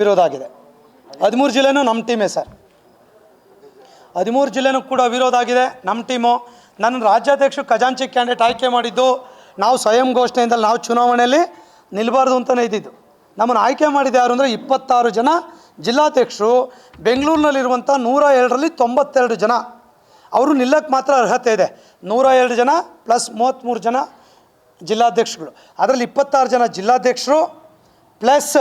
ವಿರೋಧ ಆಗಿದೆ ಹದಿಮೂರು ಜಿಲ್ಲೆನೂ ನಮ್ಮ ಟೀಮೇ ಸರ್. ಹದಿಮೂರು ಜಿಲ್ಲೆನೂ ಕೂಡ ವಿರೋಧ ಆಗಿದೆ ನಮ್ಮ ಟೀಮು ನನ್ನ ರಾಜ್ಯಾಧ್ಯಕ್ಷರು ಖಜಾಂಚಿ ಕ್ಯಾಂಡಿಡೇಟ್ ಆಯ್ಕೆ ಮಾಡಿದ್ದು, ನಾವು ಸ್ವಯಂ ಘೋಷಣೆಯಿಂದ ನಾವು ಚುನಾವಣೆಯಲ್ಲಿ ನಿಲ್ಲಬಾರ್ದು ಅಂತಲೇ ಇದ್ದಿದ್ದು. ನಮ್ಮನ್ನು ಆಯ್ಕೆ ಮಾಡಿದ ಯಾರು ಅಂದರೆ ಇಪ್ಪತ್ತಾರು ಜನ ಜಿಲ್ಲಾಧ್ಯಕ್ಷರು. ಬೆಂಗಳೂರಿನಲ್ಲಿರುವಂಥ ನೂರ ಎರಡರಲ್ಲಿ ತೊಂಬತ್ತೆರಡು ಜನ. ಅವರು ನಿಲ್ಲಕ್ಕೆ ಮಾತ್ರ ಅರ್ಹತೆ ಇದೆ. ನೂರ ಎರಡು ಜನ ಪ್ಲಸ್ ಮೂವತ್ತ್ಮೂರು ಜನ ಜಿಲ್ಲಾಧ್ಯಕ್ಷಗಳು ಅದರಲ್ಲಿ ಇಪ್ಪತ್ತಾರು ಜನ ಜಿಲ್ಲಾಧ್ಯಕ್ಷರು ಪ್ಲಸ್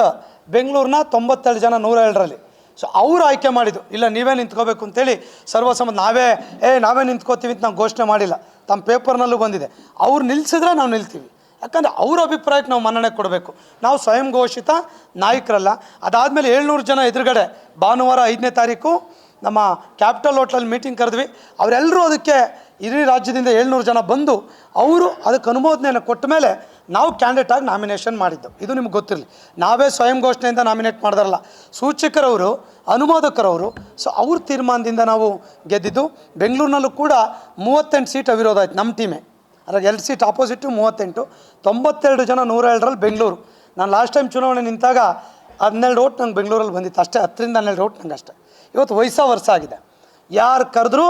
ಬೆಂಗಳೂರಿನ ತೊಂಬತ್ತೆರಡು ಜನ ನೂರ ಎರಡರಲ್ಲಿ ಸೊ ಅವರು ಆಯ್ಕೆ ಮಾಡಿದ್ದು. ಇಲ್ಲ, ನೀವೇ ನಿಂತ್ಕೋಬೇಕು ಅಂತೇಳಿ ಸರ್ವಸಮ್ಮತ ನಾವೇ, ಏ, ನಾವೇ ನಿಂತ್ಕೋತೀವಿ ಅಂತ ನಾವು ಘೋಷಣೆ ಮಾಡಿಲ್ಲ. ತಮ್ಮ ಪೇಪರ್ನಲ್ಲೂ ಬಂದಿದೆ. ಅವ್ರು ನಿಲ್ಲಿಸಿದ್ರೆ ನಾವು ನಿಲ್ತೀವಿ. ಯಾಕಂದರೆ ಅವ್ರ ಅಭಿಪ್ರಾಯಕ್ಕೆ ನಾವು ಮನ್ನಣೆ ಕೊಡಬೇಕು. ನಾವು ಸ್ವಯಂ ಘೋಷಿತ ನಾಯಕರಲ್ಲ. ಅದಾದಮೇಲೆ ಏಳ್ನೂರು ಜನ ಎದುರುಗಡೆ ಭಾನುವಾರ ಐದನೇ ತಾರೀಕು ನಮ್ಮ ಕ್ಯಾಪಿಟಲ್ ಹೋಟ್ಲಲ್ಲಿ ಮೀಟಿಂಗ್ ಕರೆದ್ವಿ. ಅವರೆಲ್ಲರೂ ಅದಕ್ಕೆ ಇಡೀ ರಾಜ್ಯದಿಂದ ಏಳ್ನೂರು ಜನ ಬಂದು ಅವರು ಅದಕ್ಕೆ ಅನುಮೋದನೆಯನ್ನು ಕೊಟ್ಟ ಮೇಲೆ ನಾವು ಕ್ಯಾಂಡಿಡೇಟ್ ಆಗಿ ನಾಮಿನೇಷನ್ ಮಾಡಿದ್ದು ಇದು ನಿಮ್ಗೆ ಗೊತ್ತಿರಲಿ. ನಾವೇ ಸ್ವಯಂ ಘೋಷಣೆಯಿಂದ ನಾಮಿನೇಟ್ ಮಾಡಿದಾರಲ್ಲ. ಸೂಚಕರವರು, ಅನುಮೋದಕರವರು ಸೊ ಅವ್ರ ತೀರ್ಮಾನದಿಂದ ನಾವು ಗೆದ್ದಿದ್ದು. ಬೆಂಗಳೂರಿನಲ್ಲೂ ಕೂಡ ಮೂವತ್ತೆಂಟು ಸೀಟ್ ಅವಿರೋಧ ಆಯ್ತು ನಮ್ಮ ಟೀಮೇ ಅದ್ರಾಗ ಎರಡು ಸೀಟ್ ಆಪೋಸಿಟು ಮೂವತ್ತೆಂಟು. ತೊಂಬತ್ತೆರಡು ಜನ ನೂರ ಎರಡರಲ್ಲಿ ಬೆಂಗಳೂರು. ನಾನು ಲಾಸ್ಟ್ ಟೈಮ್ ಚುನಾವಣೆ ನಿಂತಾಗ ಹನ್ನೆರಡು ಓಟ್ ನಂಗೆ ಬೆಂಗಳೂರಲ್ಲಿ ಬಂದಿತ್ತು. ಅಷ್ಟೇ ಹತ್ತರಿಂದ ಹನ್ನೆರಡು ಓಟ್ ನಂಗೆ ಅಷ್ಟೇ. ಇವತ್ತು ವಯಸ್ಸ ವರ್ಷ ಆಗಿದೆ. ಯಾರು ಕರೆದ್ರೂ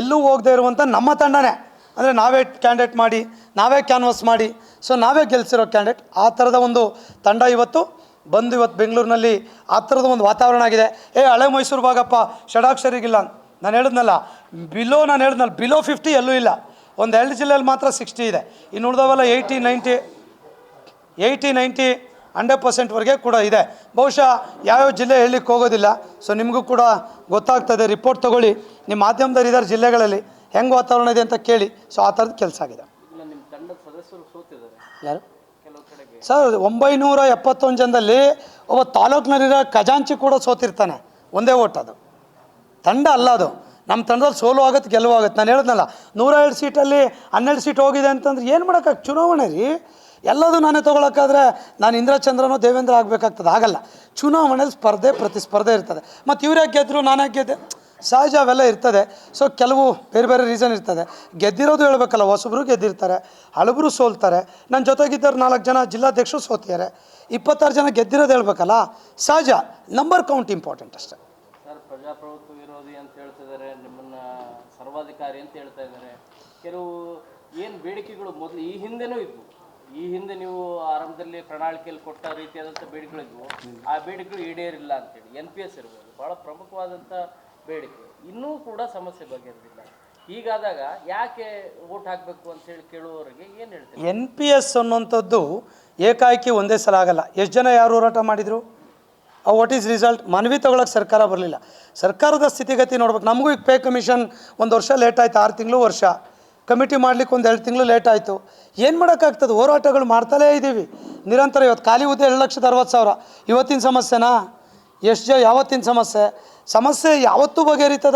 ಎಲ್ಲೂ ಹೋಗದೆ ಇರುವಂಥ ನಮ್ಮ ತಂಡನೇ. ಅಂದರೆ ನಾವೇ ಕ್ಯಾಂಡಿಡೇಟ್ ಮಾಡಿ, ನಾವೇ ಕ್ಯಾನ್ವಾಸ್ ಮಾಡಿ ಸೊ ನಾವೇ ಗೆಲ್ಸಿರೋ ಕ್ಯಾಂಡಿಡೇಟ್ ಆ ಥರದ ಒಂದು ತಂಡ ಇವತ್ತು ಬಂದು ಇವತ್ತು ಬೆಂಗಳೂರಿನಲ್ಲಿ ಆ ಥರದ ಒಂದು ವಾತಾವರಣ ಆಗಿದೆ. ಏ, ಹಳೆ ಮೈಸೂರು ಭಾಗಪ್ಪ, ಷಡಾಕ್ಷರಿಗಿಲ್ಲ. ನಾನು ಹೇಳಿದ್ನಲ್ಲ ಬಿಲೋ ನಾನು ಹೇಳಿದ್ನಲ್ಲ ಬಿಲೋ ಫಿಫ್ಟಿ ಎಲ್ಲೂ ಇಲ್ಲ. ಒಂದು ಎರಡು ಜಿಲ್ಲೆಯಲ್ಲಿ ಮಾತ್ರ ಸಿಕ್ಸ್ಟಿ ಇದೆ. ಇನ್ನು ಉಳಿದವಲ್ಲ eighty ninety eighty ninety hundred ಪರ್ಸೆಂಟ್ವರೆಗೆ ಕೂಡ ಇದೆ. ಬಹುಶಃ ಯಾವ್ಯಾವ ಜಿಲ್ಲೆ ಹೇಳಲಿಕ್ಕೆ ಹೋಗೋದಿಲ್ಲ. ಸೊ ನಿಮಗೂ ಕೂಡ ಗೊತ್ತಾಗ್ತದೆ. ರಿಪೋರ್ಟ್ ತೊಗೊಳ್ಳಿ. ನಿಮ್ಮ ಮಾಧ್ಯಮದವ್ರು ಇದ್ದಾರೆ ಜಿಲ್ಲೆಗಳಲ್ಲಿ. ಹೆಂಗೆ ವಾತಾವರಣ ಇದೆ ಅಂತ ಕೇಳಿ. ಸೊ ಆ ಥರದ ಕೆಲಸ ಆಗಿದೆ. ಯಾರು? ಸರ್ ಒಂಬೈನೂರ ಎಪ್ಪತ್ತೊಂದು ಜನದಲ್ಲಿ ಒಬ್ಬ ತಾಲೂಕ್ನಲ್ಲಿರೋ ಖಜಾಂಚಿ ಕೂಡ ಸೋತಿರ್ತಾನೆ. ಒಂದೇ ಓಟ್ ಅದು. ತಂಡ ಅಲ್ಲ ಅದು. ನಮ್ಮ ತಂಡದಲ್ಲಿ ಸೋಲು ಆಗುತ್ತೆ ಗೆಲುವು ಆಗುತ್ತೆ ನಾನು ಹೇಳಿದ್ನಲ್ಲ ನೂರ ಎರಡು ಸೀಟಲ್ಲಿ ಹನ್ನೆರಡು ಸೀಟ್ ಹೋಗಿದೆ ಅಂತಂದ್ರೆ ಏನು ಮಾಡೋಕ್ಕಾಗ ಚುನಾವಣೆ ರೀ? ಎಲ್ಲದೂ ನಾನೇ ತೊಗೊಳಕ್ಕಾದ್ರೆ ನಾನು ಇಂದ್ರಚಂದ್ರನೋ ದೇವೇಂದ್ರ ಆಗಬೇಕಾಗ್ತದೆ. ಆಗಲ್ಲ ಚುನಾವಣೆಯಲ್ಲಿ ಸ್ಪರ್ಧೆ ಪ್ರತಿಸ್ಪರ್ಧೆ ಇರ್ತದೆ. ಮತ್ತು ಇವ್ರು ಯಾಕೆ ಗೆದ್ರು, ನಾನು ಯಾಕೆ ಗೆದ್ದೆ? ಸಹಜ ಅವೆಲ್ಲ ಇರ್ತದೆ. ಸೊ ಕೆಲವು ಬೇರೆ ಬೇರೆ ರೀಸನ್ ಇರ್ತದೆ. ಗೆದ್ದಿರೋದು ಹೇಳ್ಬೇಕಲ್ಲ, ಹೊಸಬ್ರು ಗೆದ್ದಿರ್ತಾರೆ, ಹಳಬರು ಸೋಲ್ತಾರೆ. ನನ್ನ ಜೊತೆಗಿದ್ದವ್ರು ನಾಲ್ಕು ಜನ ಜಿಲ್ಲಾಧ್ಯಕ್ಷರು ಸೋತಿದ್ದಾರೆ. ಇಪ್ಪತ್ತಾರು ಜನ ಗೆದ್ದಿರೋದು ಹೇಳ್ಬೇಕಲ್ಲ, ಸಹಜ. ನಂಬರ್ ಕೌಂಟ್ ಇಂಪಾರ್ಟೆಂಟ್ ಅಷ್ಟೇ. ಪ್ರಜಾಪ್ರಭುತ್ವ ವಿರೋಧಿ ಅಂತ ಹೇಳ್ತಿದ್ದಾರೆ, ನಿಮ್ಮನ್ನ ಸರ್ವಾಧಿಕಾರಿ ಅಂತ ಹೇಳ್ತಾ ಇದ್ದಾರೆ. ಕೆಲವು ಏನು ಬೇಡಿಕೆಗಳು ಮೊದಲು ಈ ಹಿಂದೆನೂ ಇದ್ವು. ಈ ಹಿಂದೆ ನೀವು ಆರಂಭದಲ್ಲಿ ಪ್ರಣಾಳಿಕೆಯಲ್ಲಿ ಕೊಟ್ಟ ರೀತಿಯಾದಂಥ ಬೇಡಿಕೆಗಳಿದ್ವು. ಆ ಬೇಡಿಕೆಗಳು ಈಡೇರಿಲ್ಲ ಅಂತೇಳಿ ಎನ್ ಪಿ ಎಸ್ ಇರ್ಬೋದು ಭಾಳ ಪ್ರಮುಖವಾದಂಥ ಬೇಡಿಕೆ. ಇನ್ನೂ ಕೂಡ ಸಮಸ್ಯೆ ಬಗೆಹರಿದಿಲ್ಲ. ಹೀಗಾದಾಗ ಯಾಕೆ ಓಟ್ ಹಾಕಬೇಕು ಅಂತೇಳಿ ಕೇಳುವವರಿಗೆ ಏನು ಹೇಳ್ತೀವಿ ಎನ್ ಪಿ ಎಸ್ ಅನ್ನುವಂಥದ್ದು ಏಕಾಏಕಿ ಒಂದೇ ಸಲ ಆಗಲ್ಲ. ಎಷ್ಟು ಜನ ಯಾರು ಹೋರಾಟ ಮಾಡಿದರು? ವಾಟ್ ಈಸ್ ರಿಸಲ್ಟ್ ಮನವಿ ತಗೊಳಕ್ಕೆ ಸರ್ಕಾರ ಬರಲಿಲ್ಲ. ಸರ್ಕಾರದ ಸ್ಥಿತಿಗತಿ ನೋಡ್ಬೇಕು. ನಮಗೂ ಈಗ ಪೇ ಕಮಿಷನ್ ಒಂದು ವರ್ಷ ಲೇಟ್ ಆಯ್ತು, ಆರು ತಿಂಗಳು ವರ್ಷ. ಕಮಿಟಿ ಮಾಡ್ಲಿಕ್ಕೆ ಒಂದು ಎರಡು ತಿಂಗಳು ಲೇಟ್ ಆಯಿತು. ಏನು ಮಾಡೋಕ್ಕಾಗ್ತದೆ? ಹೋರಾಟಗಳು ಮಾಡ್ತಲೇ ಇದ್ದೀವಿ ನಿರಂತರ ಇವತ್ತು ಖಾಲಿ ಹುದ್ದೆ ಎರಡು ಲಕ್ಷದ ಅರವತ್ತು ಸಾವಿರ. ಇವತ್ತಿನ ಸಮಸ್ಯೆನಾ? ಎಷ್ಟು ಜ ಯಾವತ್ತಿನ ಸಮಸ್ಯೆ? ಸಮಸ್ಯೆ ಯಾವತ್ತೂ ಬಗೆಹರಿತದ?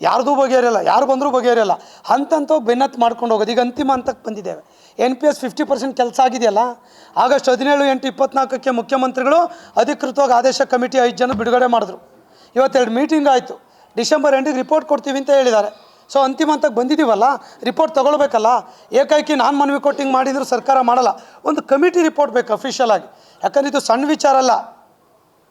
ಯಾರ್ದೂ ಬಗೆಹರಿಯಲ್ಲ. ಯಾರು ಬಂದರೂ ಬಗೆಹರಿಯಲ್ಲ. ಹಂತಂತ ಬೆನ್ನತ್ತು ಮಾಡ್ಕೊಂಡು ಹೋಗೋದು. ಈಗ ಅಂತಿಮ ಹಂತಕ್ಕೆ ಬಂದಿದ್ದೇವೆ. N P S fifty percent ಕೆಲಸ ಆಗಿದೆಯಲ್ಲ? ಆಗಸ್ಟ್ ಹದಿನೇಳು, ಎಂಟು, ಇಪ್ಪತ್ನಾಲ್ಕಕ್ಕೆ ಮುಖ್ಯಮಂತ್ರಿಗಳು ಅಧಿಕೃತವಾಗಿ ಆದೇಶ ಕಮಿಟಿ ಐದು ಜನ ಬಿಡುಗಡೆ ಮಾಡಿದ್ರು. ಇವತ್ತೆರಡು ಮೀಟಿಂಗ್ ಆಯಿತು. ಡಿಸೆಂಬರ್ ಎಂಟಿಗೆ ರಿಪೋರ್ಟ್ ಕೊಡ್ತೀವಿ ಅಂತ ಹೇಳಿದ್ದಾರೆ. ಸೊ ಅಂತಿಮ ಹಂತಕ್ಕೆ ಬಂದಿದ್ದೀವಲ್ಲ ರಿಪೋರ್ಟ್ ತೊಗೊಳ್ಬೇಕಲ್ಲ? ಏಕಾಏಕಿ ನಾನು ಮನವಿ ಕೊಟ್ಟಿಂಗ್ ಮಾಡಿದರೂ ಸರ್ಕಾರ ಮಾಡಲ್ಲ. ಒಂದು ಕಮಿಟಿ ರಿಪೋರ್ಟ್ ಬೇಕು ಅಫಿಷಿಯಲ್ ಆಗಿ. ಯಾಕಂದ್ರೆ ಇದು ಸಣ್ಣ ವಿಚಾರ ಅಲ್ಲ.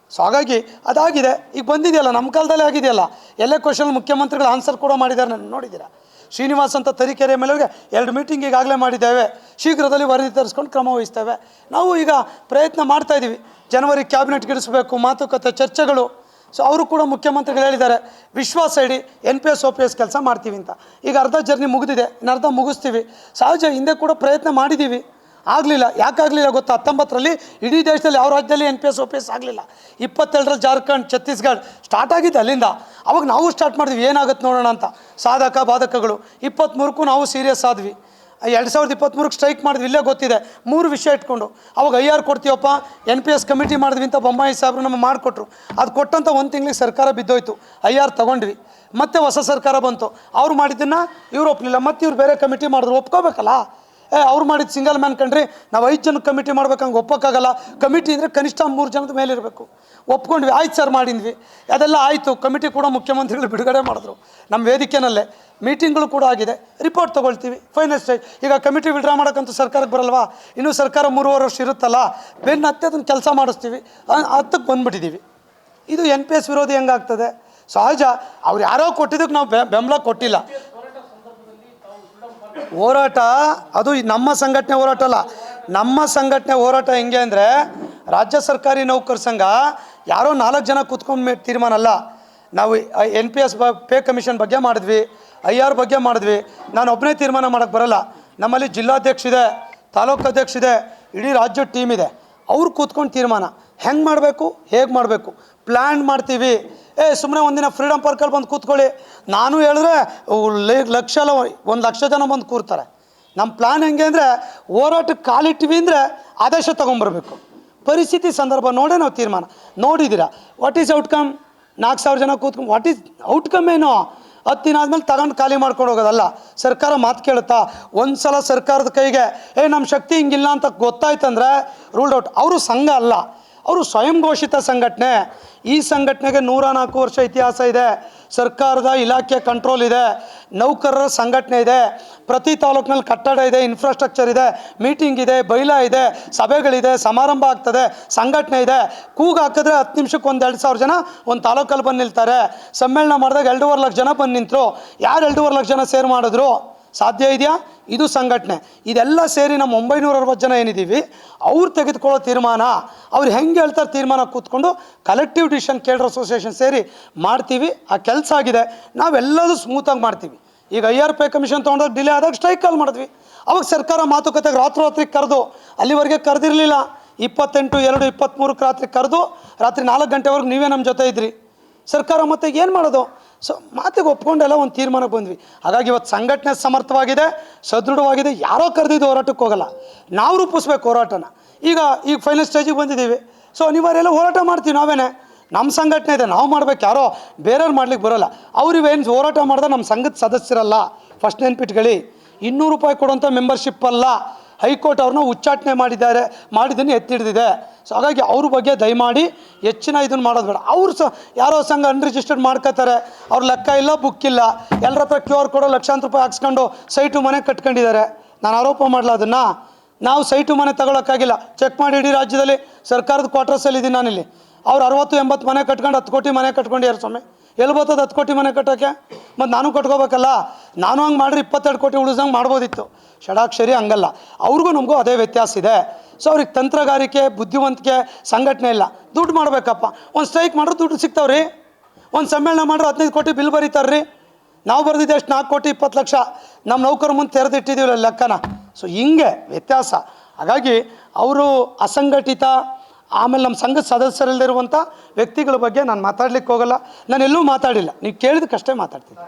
ಸೊ ಹಾಗಾಗಿ ಅದಾಗಿದೆ. ಈಗ ಬಂದಿದೆಯಲ್ಲ ನಮ್ಮ ಕಾಲದಲ್ಲೇ ಆಗಿದೆಯಲ್ಲ? ಎಲ್ಲ ಕ್ವಶನ್ ಮುಖ್ಯಮಂತ್ರಿಗಳು ಆನ್ಸರ್ ಕೂಡ ಮಾಡಿದ್ದಾರೆ ನಾನು ನೋಡಿದ್ದೀರಾ? ಶ್ರೀನಿವಾಸ್ ಅಂತ ತರೀಕೆರೆ ಮೇಲೆ ಎರಡು ಮೀಟಿಂಗ್ ಈಗಾಗಲೇ ಮಾಡಿದ್ದೇವೆ. ಶೀಘ್ರದಲ್ಲಿ ವರದಿ ತರಿಸ್ಕೊಂಡು ಕ್ರಮ ವಹಿಸ್ತೇವೆ. ನಾವು ಈಗ ಪ್ರಯತ್ನ ಮಾಡ್ತಾಯಿದ್ದೀವಿ ಜನವರಿ ಕ್ಯಾಬಿನೆಟ್ ಇಡಿಸ್ಬೇಕು ಮಾತುಕತೆ, ಚರ್ಚೆಗಳು. ಸೊ ಅವರು ಕೂಡ ಮುಖ್ಯಮಂತ್ರಿಗಳು ಹೇಳಿದ್ದಾರೆ, ವಿಶ್ವಾಸ ಇಡಿ N P S O P S ಕೆಲಸ ಮಾಡ್ತೀವಿ ಅಂತ. ಈಗ ಅರ್ಧ ಜರ್ನಿ ಮುಗಿದಿದೆ, ಇನ್ನು ಅರ್ಧ ಮುಗಿಸ್ತೀವಿ. ಸಹಜ, ಹಿಂದೆ ಕೂಡ ಪ್ರಯತ್ನ ಮಾಡಿದ್ದೀವಿ. ಆಗಲಿಲ್ಲ. ಯಾಕಾಗಲಿಲ್ಲ ಗೊತ್ತಾ? ಹತ್ತೊಂಬತ್ತರಲ್ಲಿ ಇಡೀ ದೇಶದಲ್ಲಿ ಯಾವ ರಾಜ್ಯದಲ್ಲಿ N P S O P S ಆಗಲಿಲ್ಲ. ಇಪ್ಪತ್ತೆರಡರಲ್ಲಿ ಜಾರ್ಖಂಡ್, ಛತ್ತೀಸ್ಗಢ ಸ್ಟಾರ್ಟ್ ಆಗಿದ್ದು ಅಲ್ಲಿಂದ. ಅವಾಗ ನಾವು ಸ್ಟಾರ್ಟ್ ಮಾಡಿದ್ವಿ. ಏನಾಗುತ್ತೆ ನೋಡೋಣ ಅಂತ. ಸಾಧಕ, ಬಾಧಕಗಳು. ಇಪ್ಪತ್ತ್ಮೂರಕ್ಕೂ ನಾವು ಸೀರಿಯಸ್ ಆದ್ವಿ. ಎರಡು ಸಾವಿರದ ಇಪ್ಪತ್ತ್ಮೂರಕ್ಕೆ ಸ್ಟ್ರೈಕ್ ಮಾಡಿದ್ವಿ, ಇಲ್ಲೇ ಗೊತ್ತಿದೆ. ಮೂರು ವಿಷಯ ಇಟ್ಕೊಂಡು. ಅವಾಗ ಐ ಆರ್ ಕೊಡ್ತೀವಪ್ಪ, ಎನ್ ಪಿ ಎಸ್ ಕಮಿಟಿ ಮಾಡಿದ್ವಿ ಅಂತ ಬೊಮ್ಮಾಯಿ ಸಾಹೇಬ್ರು ನಮಗೆ ಮಾಡಿಕೊಟ್ರು. ಅದು ಕೊಟ್ಟಂಥ ಒಂದು ತಿಂಗಳಿಗೆ ಸರ್ಕಾರ ಬಿದ್ದೋಯ್ತು. ಐ ಆರ್ ತೊಗೊಂಡ್ವಿ. ಮತ್ತೆ ಹೊಸ ಸರ್ಕಾರ ಬಂತು. ಅವ್ರು ಮಾಡಿದ್ದನ್ನು ಇವ್ರು ಒಪ್ಪಲಿಲ್ಲ ಮತ್ತು ಇವ್ರು ಬೇರೆ ಕಮಿಟಿ ಮಾಡಿದ್ರು. ಒಪ್ಕೋಬೇಕಲ್ಲ? ಏ, ಅವ್ರು ಮಾಡಿದ ಸಿಂಗಲ್ ಮ್ಯಾನ್ ಕಂಡ್ರಿ ನಾವು ಐದು ಜನ ಕಮಿಟಿ ಮಾಡ್ಬೇಕಂಗೆ ಒಪ್ಪೋಕ್ಕಾಗಲ್ಲ. ಕಮಿಟಿ ಅಂದರೆ ಕನಿಷ್ಠ ಮೂರು ಜನದ ಮೇಲೆ ಇರಬೇಕು. ಒಪ್ಕೊಂಡ್ವಿ, ಆಯ್ತು ಸರ್ ಮಾಡಿದ್ವಿ. ಅದೆಲ್ಲ ಆಯಿತು, ಕಮಿಟಿ ಕೂಡ ಮುಖ್ಯಮಂತ್ರಿಗಳು ಬಿಡುಗಡೆ ಮಾಡಿದ್ರು. ನಮ್ಮ ವೇದಿಕೆನಲ್ಲೇ ಮೀಟಿಂಗ್ಗಳು ಕೂಡ ಆಗಿದೆ. ರಿಪೋರ್ಟ್ ತೊಗೊಳ್ತೀವಿ ಫೈನಲ್ ಸ್ಟೇಜ್ ಈಗ ಕಮಿಟಿ ವಿಡ್ರಾ ಮಾಡೋಕ್ಕಂತೂ ಸರ್ಕಾರಕ್ಕೆ ಬರಲ್ವಾ? ಇನ್ನೂ ಸರ್ಕಾರ ಮೂರುವರೆ ವರ್ಷ ಇರುತ್ತಲ್ಲ? ಬೆನ್ನು ಹತ್ತೆ ಅದನ್ನು ಕೆಲಸ ಮಾಡಿಸ್ತೀವಿ. ಹತ್ತಕ್ಕೆ ಬಂದುಬಿಟ್ಟಿದ್ದೀವಿ ಇದು ಎನ್ ಪಿ ಎಸ್ ವಿರೋಧಿ ಹೆಂಗಾಗ್ತದೆ? ಸಹಜ, ಅವ್ರು ಯಾರೋ ಕೊಟ್ಟಿದ್ದಕ್ಕೆ ನಾವು ಬೆಂಬಲ ಕೊಟ್ಟಿಲ್ಲ. ಹೋರಾಟ, ಅದು ನಮ್ಮ ಸಂಘಟನೆ ಹೋರಾಟ ಅಲ್ಲ. ನಮ್ಮ ಸಂಘಟನೆ ಹೋರಾಟ ಹೆಂಗೆ ಅಂದರೆ, ರಾಜ್ಯ ಸರ್ಕಾರಿ ನೌಕರ ಸಂಘ ಯಾರೋ ನಾಲ್ಕು ಜನ ಕೂತ್ಕೊಂಡು ತೀರ್ಮಾನ ಅಲ್ಲ. ನಾವು ಎನ್ ಪಿ ಎಸ್ ಬ, ಪೇ ಕಮಿಷನ್ ಬಗ್ಗೆ ಮಾಡಿದ್ವಿ, ಐ ಆರ್ ಬಗ್ಗೆ ಮಾಡಿದ್ವಿ. ನಾನು ಒಬ್ಬನೇ ತೀರ್ಮಾನ ಮಾಡೋಕ್ಕೆ ಬರಲ್ಲ. ನಮ್ಮಲ್ಲಿ ಜಿಲ್ಲಾಧ್ಯಕ್ಷ ಇದೆ, ತಾಲೂಕು ಅಧ್ಯಕ್ಷ ಇದೆ, ಇಡೀ ರಾಜ್ಯ ಟೀಮ್ ಇದೆ. ಅವ್ರು ಕೂತ್ಕೊಂಡು ತೀರ್ಮಾನ. ಹೆಂಗೆ ಮಾಡಬೇಕು? ಹೇಗೆ ಮಾಡಬೇಕು? ಪ್ಲ್ಯಾನ್ ಮಾಡ್ತೀವಿ. ಏ ಸುಮ್ಮನೆ ಒಂದಿನ ಫ್ರೀಡಮ್ ಪಾರ್ಕಲ್ಲಿ ಬಂದು ಕೂತ್ಕೊಳ್ಳಿ. ನಾನು ಹೇಳಿದ್ರೆ ಲಕ್ಷ ಎಲ್ಲ ಒಂದು ಲಕ್ಷ ಜನ ಬಂದು ಕೂರ್ತಾರೆ. ನಮ್ಮ ಪ್ಲ್ಯಾನ್ ಹೆಂಗೆ ಅಂದರೆ, ಹೋರಾಟಕ್ಕೆ ಕಾಲಿಟ್ಟಿವಿ ಅಂದರೆ ಆದೇಶ ತೊಗೊಂಬರ್ಬೇಕು. ಪರಿಸ್ಥಿತಿ ಸಂದರ್ಭ ನೋಡೇ ನಾವು ತೀರ್ಮಾನ. ನೋಡಿದ್ದೀರಾ ವಾಟ್ ಈಸ್ ಔಟ್ಕಮ್ ನಾಲ್ಕು ಸಾವಿರ ಜನ ಕೂತ್ಕೊಂಡು ವಾಟ್ ಈಸ್ ಔಟ್ಕಮ್ ಏನು? ಹತ್ತು ದಿನ ಆದಮೇಲೆ ತಗೊಂಡು ಖಾಲಿ ಮಾಡ್ಕೊಂಡು ಹೋಗೋದಲ್ಲ. ಸರ್ಕಾರ ಮಾತು ಕೇಳುತ್ತಾ? ಒಂದು ಸಲ ಸರ್ಕಾರದ ಕೈಗೆ, ಏ ನಮ್ಮ ಶಕ್ತಿ ಹಿಂಗಿಲ್ಲ ಅಂತ ಗೊತ್ತಾಯ್ತಂದ್ರೆ ರೂಲ್ಡ್ ಔಟ್ ಅವರು ಸಂಘ ಅಲ್ಲ. ಅವರು ಸ್ವಯಂ ಘೋಷಿತ ಸಂಘಟನೆ. ಈ ಸಂಘಟನೆಗೆ ನೂರ ನಾಲ್ಕು ವರ್ಷ ಇತಿಹಾಸ ಇದೆ. ಸರ್ಕಾರದ ಇಲಾಖೆ ಕಂಟ್ರೋಲ್ ಇದೆ. ನೌಕರರ ಸಂಘಟನೆ ಇದೆ. ಪ್ರತಿ ತಾಲೂಕಿನಲ್ಲಿ ಕಟ್ಟಡ ಇದೆ ಇನ್ಫ್ರಾಸ್ಟ್ರಕ್ಚರ್ ಇದೆ ಮೀಟಿಂಗ್ ಇದೆ, ಬೈಲ ಇದೆ, ಸಭೆಗಳಿದೆ, ಸಮಾರಂಭ ಆಗ್ತದೆ, ಸಂಘಟನೆ ಇದೆ. ಕೂಗು ಹಾಕಿದ್ರೆ ಹತ್ತು ನಿಮಿಷಕ್ಕೆ ಒಂದು ಎರಡು ಸಾವಿರ ಜನ ಒಂದು ತಾಲೂಕಲ್ಲಿ ಬಂದು ನಿಲ್ತಾರೆ. ಸಮ್ಮೇಳನ ಮಾಡಿದಾಗ ಎರಡೂವರೆ ಲಕ್ಷ ಜನ ಬಂದು ನಿಂತರು. ಯಾರು ಎರಡೂವರೆ ಲಕ್ಷ ಜನ ಸೇರ್ ಮಾಡಿದ್ರು? ಸಾಧ್ಯ ಇದೆಯಾ? ಇದು ಸಂಘಟನೆ. ಇದೆಲ್ಲ ಸೇರಿ ನಮ್ಮ ಒಂಬೈನೂರ ಅರವತ್ತು ಜನ ಏನಿದ್ದೀವಿ, ಅವ್ರು ತೆಗೆದುಕೊಳ್ಳೋ ತೀರ್ಮಾನ, ಅವ್ರು ಹೆಂಗೆ ಹೇಳ್ತಾರೆ ತೀರ್ಮಾನ ಕೂತ್ಕೊಂಡು ಕಲೆಕ್ಟಿವ್ ಡಿಸಿಷನ್ ಕೇಳರ್ ಅಸೋಸಿಯೇಷನ್ ಸೇರಿ ಮಾಡ್ತೀವಿ. ಆ ಕೆಲಸ ಆಗಿದೆ. ನಾವೆಲ್ಲದೂ ಸ್ಮೂತಾಗಿ ಮಾಡ್ತೀವಿ. ಈಗ ಐ ಆರ್ ಪಿ ಕಮಿಷನ್ ತೊಗೊಂಡಾಗ ಡಿಲೇ ಆದಾಗ ಸ್ಟ್ರೈಕ್ ಕಾಲ್ ಮಾಡಿದ್ವಿ. ಅವಾಗ ಸರ್ಕಾರ ಮಾತುಕತೆಗೆ ರಾತ್ರಿ ಕರೆದು, ಅಲ್ಲಿವರೆಗೆ ಕರೆದಿರಲಿಲ್ಲ. ಇಪ್ಪತ್ತೆಂಟು, ಎರಡು ಇಪ್ಪತ್ತ್ಮೂರಕ್ಕೆ ರಾತ್ರಿ ಕರೆದು, ರಾತ್ರಿ ನಾಲ್ಕು ಗಂಟೆವರೆಗೂ ನೀವೇ ನಮ್ಮ ಜೊತೆ ಇದ್ರಿ. ಸರ್ಕಾರ ಮತ್ತೆ ಏನು ಮಾಡೋದು? ಸೊ ಮಾತಿಗೆ ಒಪ್ಕೊಂಡೆಲ್ಲ ಒಂದು ತೀರ್ಮಾನಕ್ಕೆ ಬಂದ್ವಿ. ಹಾಗಾಗಿ ಇವತ್ತು ಸಂಘಟನೆ ಸಮರ್ಥವಾಗಿದೆ, ಸದೃಢವಾಗಿದೆ. ಯಾರೋ ಕರೆದಿದ್ದು ಹೋರಾಟಕ್ಕೆ ಹೋಗಲ್ಲ. ನಾವು ರೂಪಿಸ್ಬೇಕು ಹೋರಾಟನ. ಈಗ ಈಗ ಫೈನಲ್ ಸ್ಟೇಜಿಗೆ ಬಂದಿದ್ದೀವಿ. ಸೊ ಅನಿವಾರ್ಯ ಎಲ್ಲ ಹೋರಾಟ ಮಾಡ್ತೀವಿ ನಾವೇನೆ. ನಮ್ಮ ಸಂಘಟನೆ ಇದೆ, ನಾವು ಮಾಡ್ಬೇಕು. ಯಾರೋ ಬೇರೆಯವ್ರು ಮಾಡ್ಲಿಕ್ಕೆ ಬರೋಲ್ಲ. ಅವ್ರು ಇವೇನು ಹೋರಾಟ ಮಾಡಿದ್ರೆ ನಮ್ಮ ಸಂಘದ ಸದಸ್ಯರಲ್ಲ ಫಸ್ಟ್ ನೆನ್ಪಿಟ್ಕೊಳ್ಳಿ. ಇನ್ನೂರು ರೂಪಾಯಿ ಕೊಡೋಂಥ ಮೆಂಬರ್ಶಿಪ್ ಅಲ್ಲ. ಹೈಕೋರ್ಟ್ ಅವ್ರನ್ನ ಉಚ್ಚಾಟನೆ ಮಾಡಿದ್ದಾರೆ ಮಾಡಿದ್ದನ್ನು ಎತ್ತಿಡ್ದಿದೆ. ಸೊ ಹಾಗಾಗಿ ಅವ್ರ ಬಗ್ಗೆ ದಯಮಾಡಿ ಹೆಚ್ಚಿನ ಇದನ್ನು ಮಾಡೋದು ಬೇಡ. ಅವ್ರು ಸಹ ಯಾರೋ ಸಂಘ ಅನ್ರಿಜಿಸ್ಟರ್ಡ್ ಮಾಡ್ಕೋತಾರೆ ಅವ್ರ ಲೆಕ್ಕ ಇಲ್ಲ ಬುಕ್ ಇಲ್ಲ. ಎಲ್ಲರ ಹತ್ರ ಕ್ಯೂ ಆರ್ ಕೊಡೋ ಲಕ್ಷಾಂತರ ರೂಪಾಯಿ ಹಾಕ್ಸ್ಕೊಂಡು ಸೈಟು ಮನೆ ಕಟ್ಕೊಂಡಿದ್ದಾರೆ. ನಾನು ಆರೋಪ ಮಾಡಲ್ಲ ಅದನ್ನು? ನಾವು ಸೈಟು ಮನೆ ತಗೊಳಕ್ಕಾಗಿಲ್ಲ. ಚೆಕ್ ಮಾಡಿ ಇಡೀ ರಾಜ್ಯದಲ್ಲಿ ಸರ್ಕಾರದ ಕ್ವಾರ್ಟರ್ಸಲ್ಲಿ ಇದ್ದೀನಿ ನಾನಿಲ್ಲಿ. ಅವ್ರು ಅರವತ್ತು ಎಂಬತ್ತು ಮನೆ ಕಟ್ಕೊಂಡು ಹತ್ತು ಕೋಟಿ ಮನೆ ಕಟ್ಕೊಂಡಿದ್ದಾರೆ ಸ್ವಾಮಿ. ಎಲ್ಲಿ ಬರ್ತದೆ ಹತ್ತು ಕೋಟಿ ಮನೆ ಕಟ್ಟೋಕ್ಕೆ ಮತ್ತು ನಾನು ಕಟ್ಕೋಬೇಕಲ್ಲ. ನಾನು ಹಂಗೆ ಮಾಡ್ರೆ ಇಪ್ಪತ್ತೆರಡು ಕೋಟಿ ಉಳಿಸಂಗೆ ಮಾಡ್ಬೋದಿತ್ತು. ಷಡಾಕ್ಷರಿ ಹಂಗಲ್ಲ. ಅವ್ರಿಗೂ ನಮಗೂ ಅದೇ ವ್ಯತ್ಯಾಸ ಇದೆ. ಸೊ ಅವ್ರಿಗೆ ತಂತ್ರಗಾರಿಕೆ, ಬುದ್ಧಿವಂತಿಕೆ, ಸಂಘಟನೆ ಇಲ್ಲ. ದುಡ್ಡು ಮಾಡಬೇಕಪ್ಪ. ಒಂದು ಸ್ಟ್ರೈಕ್ ಮಾಡಿದ್ರೆ ದುಡ್ಡು ಸಿಗ್ತಾವ್ರಿ. ಒಂದು ಸಮ್ಮೇಳನ ಮಾಡ್ರೆ ಹದಿನೈದು ಕೋಟಿ ಬಿಲ್ ಬರೀತಾರ್ರಿ. ನಾವು ಬರೆದಿದ್ದೆ ಅಷ್ಟು ನಾಲ್ಕು ಕೋಟಿ, ಇಪ್ಪತ್ತು ಲಕ್ಷ. ನಮ್ಮ ನೌಕರ ಮುಂದೆ ತೆರೆದಿಟ್ಟಿದ್ದೀವಿ ಲೆಕ್ಕನ. ಸೊ ಹಿಂಗೆ ವ್ಯತ್ಯಾಸ. ಹಾಗಾಗಿ ಅವರು ಅಸಂಘಟಿತ ಆಮೇಲೆ ನಮ್ಮ ಸಂಘದ ಸದಸ್ಯರಲ್ಲಿರುವಂಥ ವ್ಯಕ್ತಿಗಳ ಬಗ್ಗೆ ನಾನು ಮಾತಾಡ್ಲಿಕ್ಕೆ ಹೋಗಲ್ಲ. ನಾನು ಎಲ್ಲೂ ಮಾತಾಡಿಲ್ಲ. ನೀವು ಕೇಳಿದಕ್ಕಷ್ಟೇ ಮಾತಾಡ್ತೀನಿ.